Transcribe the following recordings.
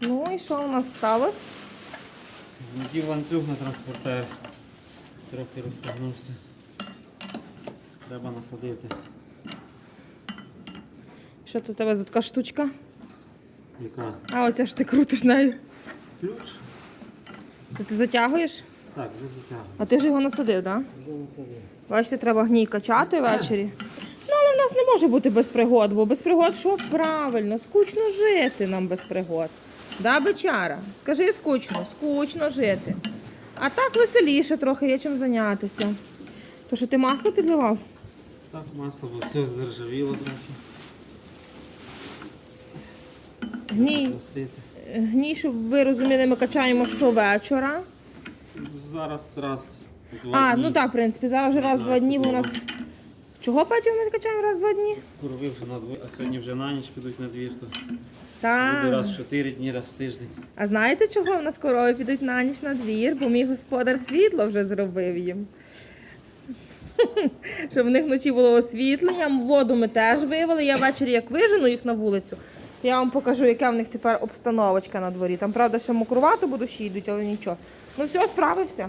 Ну і що у нас сталося? Злетів ланцюг на транспортер. Трохи розтягнувся. Треба насадити. Що це в тебе за така штучка? Яка? А оця ж ти крутиш нею. Ключ? Це ти затягуєш? Так, вже затягнув. А ти ж його насадив, так? Вже насадив. Бачите, треба гній качати ввечері. Ну, але в нас не може бути без пригод, бо без пригод що правильно, скучно жити нам без пригод. Да, бичара? Скажи скучно, скучно жити. А так веселіше трохи є чим зайнятися. То що ти масло підливав? Так, масло, бо все заржавіло трохи. Гній, гній, щоб ви розуміли, ми качаємо щовечора. Зараз раз. два А, дні. ну так, в принципі, зараз вже раз-два дні, бо у нас. Чого Петя ми качаємо раз в два дні? Корови вже на двоє, а сьогодні вже на ніч підуть на двір, то буде раз в чотири дні, раз в тиждень. А знаєте, чого в нас корови підуть на ніч на двір? Бо мій господар світло вже зробив їм. Щоб в них вночі було освітлення, воду ми теж вивели. Я ввечері як вижену їх на вулицю, то я вам покажу, яка в них тепер обстановочка на дворі. Там, правда, ще мокрувато, бо дощі йдуть, але нічого. Ну все, справився.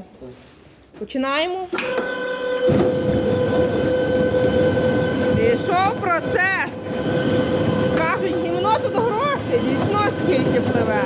Починаємо. Пішов процес. Кажуть, гімно тут гроші, віцно скільки пливе.